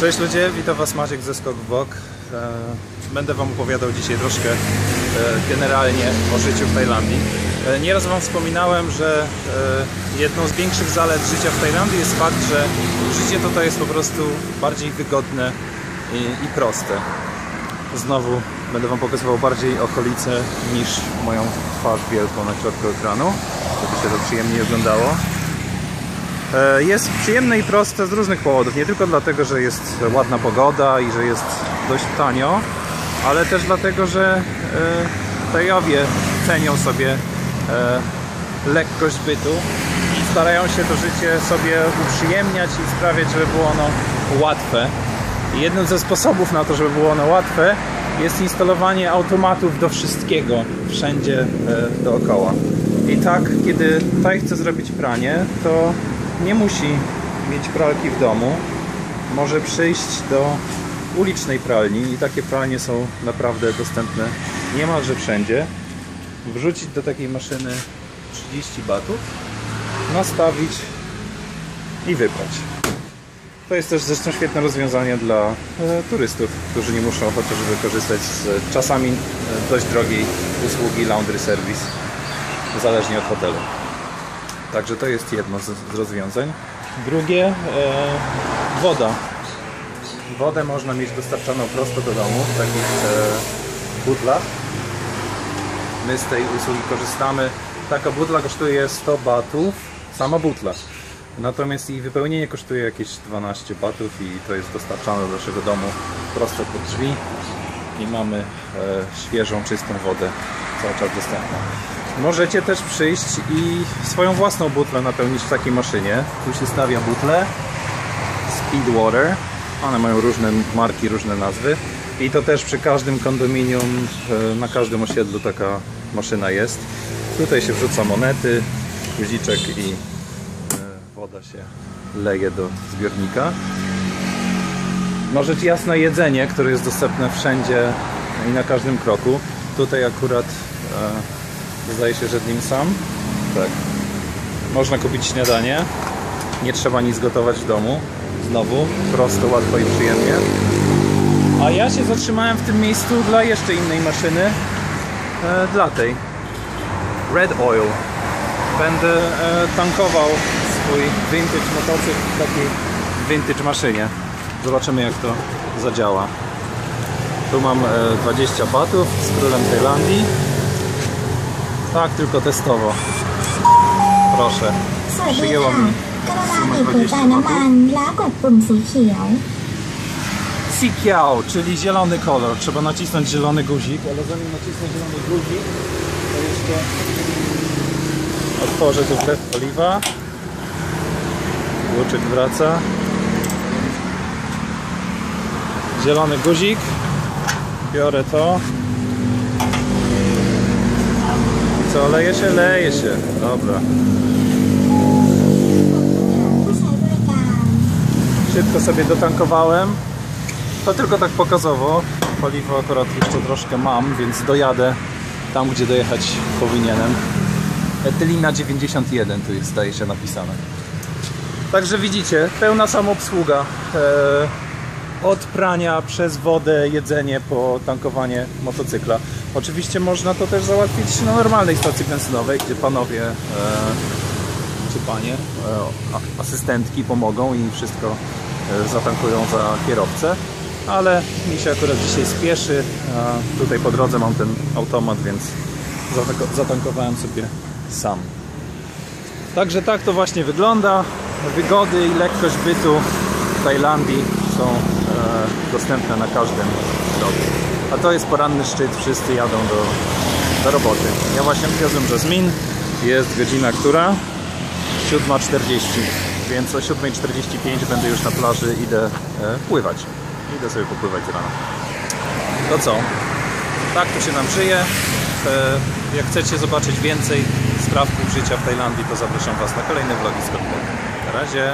Cześć ludzie, witam Was Maciek ze Skok Bok. E, Będę Wam opowiadał dzisiaj troszkę e, generalnie o życiu w Tajlandii. E, Nieraz Wam wspominałem, że jedną z większych zalet życia w Tajlandii jest fakt, że życie tutaj jest po prostu bardziej wygodne i, i proste. Znowu będę Wam pokazywał bardziej okolice niż moją twarz wielką na środku ekranu, żeby się to przyjemniej oglądało. E, Jest przyjemne i proste z różnych powodów. Nie tylko dlatego, że jest ładna pogoda i że jest dość tanio, ale też dlatego, że e, Tajowie cenią sobie e, lekkość bytu i starają się to życie sobie uprzyjemniać i sprawiać, żeby było ono łatwe. Jednym ze sposobów na to, żeby było ono łatwe, jest instalowanie automatów do wszystkiego, wszędzie e, dookoła. I tak, kiedy Taj chce zrobić pranie, to nie musi mieć pralki w domu. Może przyjść do ulicznej pralni i takie pralnie są naprawdę dostępne niemalże wszędzie. Wrzucić do takiej maszyny 30 batów, nastawić i wyprać. To jest też zresztą świetne rozwiązanie dla e, turystów, którzy nie muszą chociażby korzystać z czasami e, dość drogiej usługi laundry service, zależnie od hotelu. Także to jest jedno z, z rozwiązań. Drugie, e, woda. Wodę można mieć dostarczaną prosto do domu w takich e, butlach. My z tej usługi korzystamy. Taka butla kosztuje 100 batów, sama butla. Natomiast jej wypełnienie kosztuje jakieś 12 batów i to jest dostarczane do naszego domu prosto pod drzwi i mamy e, świeżą, czystą wodę cały czas dostępną. Możecie też przyjść i swoją własną butlę napełnić w takiej maszynie. Tu się stawia butle Speedwater. One mają różne marki, różne nazwy. I to też przy każdym kondominium, na każdym osiedlu taka maszyna jest. Tutaj się wrzuca monety, guziczek i e, woda się leje do zbiornika. No rzecz jasna jedzenie, które jest dostępne wszędzie i na każdym kroku. Tutaj akurat e, zdaje się, że dim sam. Tak. Można kupić śniadanie. Nie trzeba nic gotować w domu. Znowu prosto, łatwo i przyjemnie. A ja się zatrzymałem w tym miejscu dla jeszcze innej maszyny. E, dla tej. Red Oil. Będę e, tankował swój vintage motocykl w takiej vintage maszynie. Zobaczymy jak to zadziała. Tu mam e, 20 batów z królem Tajlandii. Tak, tylko testowo. Proszę. สวัสดี Przyjęło ค่ะ mi กรุณาบีบหัวใจายน้ำมัน แล้วกดปุ่มสีเขียว Sikiao, czyli zielony kolor. Trzeba nacisnąć zielony guzik, ale zanim nacisnę zielony guzik, to jeszcze otworzę tu wlew oliwa. Łuczek wraca. Zielony guzik. Biorę to. co, leje się? Leje się. Dobra. Szybko sobie dotankowałem. To tylko tak pokazowo. Paliwo akurat jeszcze troszkę mam, więc dojadę tam, gdzie dojechać powinienem. Etylina 91 tu jest, zdaje się, napisane. Także widzicie, pełna samobsługa. Eee od prania przez wodę, jedzenie po tankowanie motocykla. Oczywiście można to też załatwić na normalnej stacji benzynowej, gdzie panowie e, czy panie, e, asystentki pomogą i wszystko e, zatankują za kierowcę. Ale mi się akurat dzisiaj spieszy. Tutaj po drodze mam ten automat, więc zatanko- zatankowałem sobie sam. Także tak to właśnie wygląda. Wygody i lekkość bytu w Tajlandii są dostępne na każdym kroku. A to jest poranny szczyt, wszyscy jadą do, do roboty. Ja właśnie wiozłem Jasmine. Jest godzina która? 7.40, więc o 7.45 będę już na plaży, idę e, pływać. Idę sobie popływać z rana. To co? Tak tu się nam żyje. E, jak chcecie zobaczyć więcej sprawków życia w Tajlandii, to zapraszam Was na kolejne vlogi z Kotbol. Na razie.